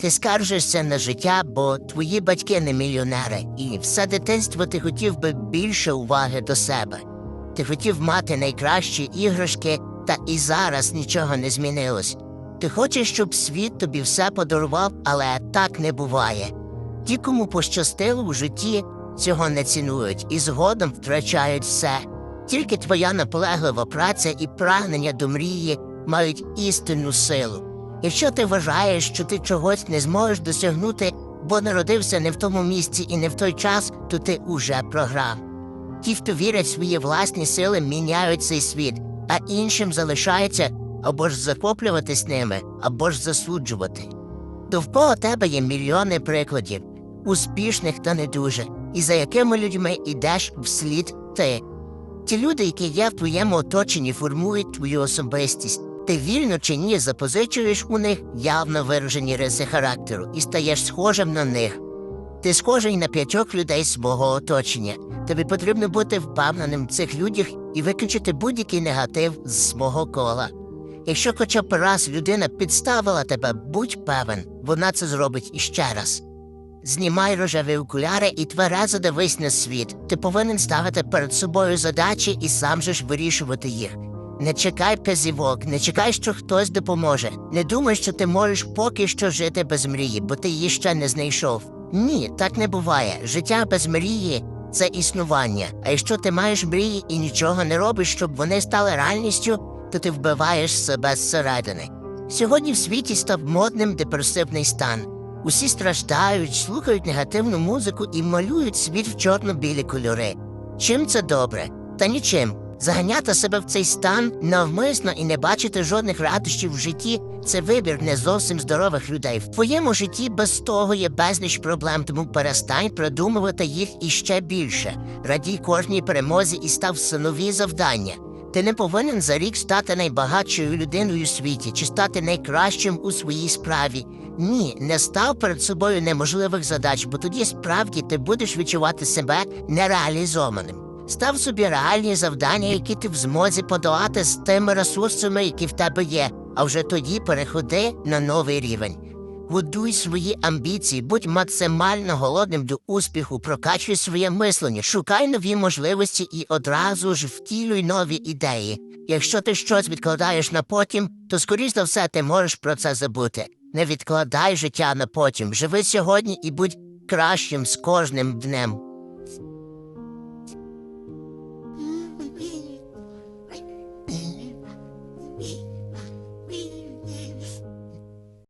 Ти скаржишся на життя, бо твої батьки не мільйонери, і все дитинство ти хотів би більше уваги до себе. Ти хотів мати найкращі іграшки, та і зараз нічого не змінилось. Ти хочеш, щоб світ тобі все подарував, але так не буває. Ті, кому пощастило у житті, цього не цінують і згодом втрачають все. Тільки твоя наполеглива праця і прагнення до мрії мають істинну силу. Якщо ти вважаєш, що ти чогось не зможеш досягнути, бо народився не в тому місці і не в той час, то ти уже програв. Ті, хто вірять в свої власні сили, міняють цей світ, а іншим залишається або ж захоплюватись ними, або ж засуджувати. Довкола тебе є мільйони прикладів, успішних та не дуже, і за якими людьми йдеш вслід ти. Ті люди, які є в твоєму оточенні, формують твою особистість. Ти вільно чи ні запозичуєш у них явно виражені риси характеру і стаєш схожим на них. Ти схожий на п'ятьох людей з свого оточення. Тобі потрібно бути впевненим в цих людях і виключити будь-який негатив з свого кола. Якщо хоча б раз людина підставила тебе, будь певен, вона це зробить іще раз. Знімай рожеві окуляри і тверезо дивись на світ. Ти повинен ставити перед собою задачі і сам же ж вирішувати їх. Не чекай казівок, не чекай, що хтось допоможе. Не думай, що ти можеш поки що жити без мрії, бо ти її ще не знайшов. Ні, так не буває. Життя без мрії це існування. А якщо ти маєш мрії і нічого не робиш, щоб вони стали реальністю, то ти вбиваєш себе зсередини. Сьогодні в світі став модним депресивний стан. Усі страждають, слухають негативну музику і малюють світ в чорно-білі кольори. Чим це добре? Та нічим. Заганяти себе в цей стан навмисно і не бачити жодних радощів в житті це вибір не зовсім здорових людей. В твоєму житті без того є безліч проблем, тому перестань продумувати їх іще більше. Радій кожній перемозі і став все нові завдання. Ти не повинен за рік стати найбагатшою людиною у світі чи стати найкращим у своїй справі. Ні, не став перед собою неможливих задач, бо тоді справді ти будеш відчувати себе нереалізованим. Став собі реальні завдання, які ти в змозі подолати з тими ресурсами, які в тебе є, а вже тоді переходи на новий рівень. Будуй свої амбіції, будь максимально голодним до успіху, прокачуй своє мислення, шукай нові можливості і одразу ж втілюй нові ідеї. Якщо ти щось відкладаєш на потім, то скоріш за все ти можеш про це забути. Не відкладай життя на потім, живи сьогодні і будь кращим з кожним днем.